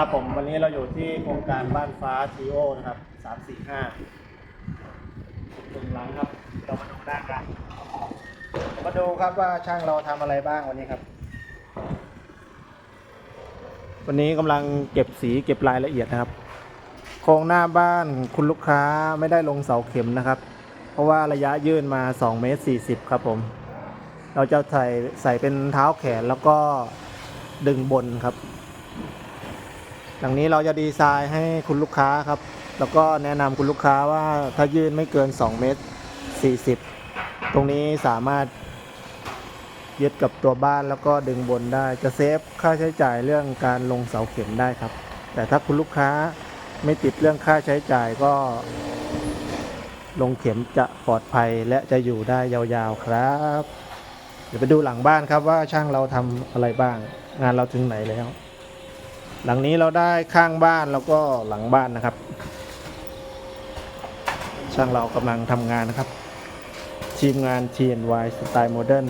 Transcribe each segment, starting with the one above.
ครับผมวันนี้เราอยู่ที่โครงการบ้านฟ้าทีโอนะครับสามสี่ห้าถึงหลังครับ เรามาดูด้านกันมาดูครับว่าช่างเราทำอะไรบ้างวันนี้ครับ วันนี้กำลังเก็บสีเก็บรายละเอียดนะครับ โครงหน้าบ้านคุณลูกค้าไม่ได้ลงเสาเข็มนะครับ เพราะว่าระยะยื่นมา2เมตร40 ครับผม เราจะใส่ใส่เป็นเท้าแขนแล้วก็ดึงบนครับ อย่างนี้เราจะดีไซน์ให้คุณลูกค้าครับ แล้วก็แนะนำคุณลูกค้าว่าถ้ายื่นไม่เกิน 2 เมตร 40 ตรงนี้สามารถยึดกับตัวบ้านแล้วก็ดึงบนได้จะเซฟค่าใช้จ่ายเรื่องการลงเสาเข็มได้ครับ แต่ถ้าคุณลูกค้าไม่ติดเรื่องค่าใช้จ่ายก็ ลงเข็มจะปลอดภัยและจะอยู่ได้ยาวๆครับ เดี๋ยวไปดูหลังบ้านครับว่าช่างเราทำอะไรบ้าง งานเราถึงไหนแล้ว หลังนี้เราได้ข้างบ้านแล้วก็หลังบ้านนะครับ ช่างเรากำลังทำงานนะครับ ทีมงาน TNY สไตล์โมเดิร์น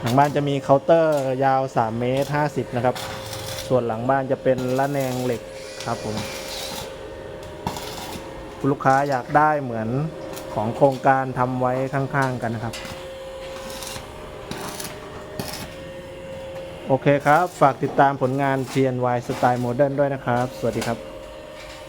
หลังบ้านจะมีเคาน์เตอร์ยาว 3 เมตร 50 นะครับ ส่วนหลังบ้านจะเป็นละแนงเหล็กครับผมลูกค้าอยากได้เหมือนของโครงการทำไว้ข้างๆกันนะครับ โอเคครับ ฝากติดตามผลงาน TNY Style Modern ด้วยนะครับ สวัสดีครับ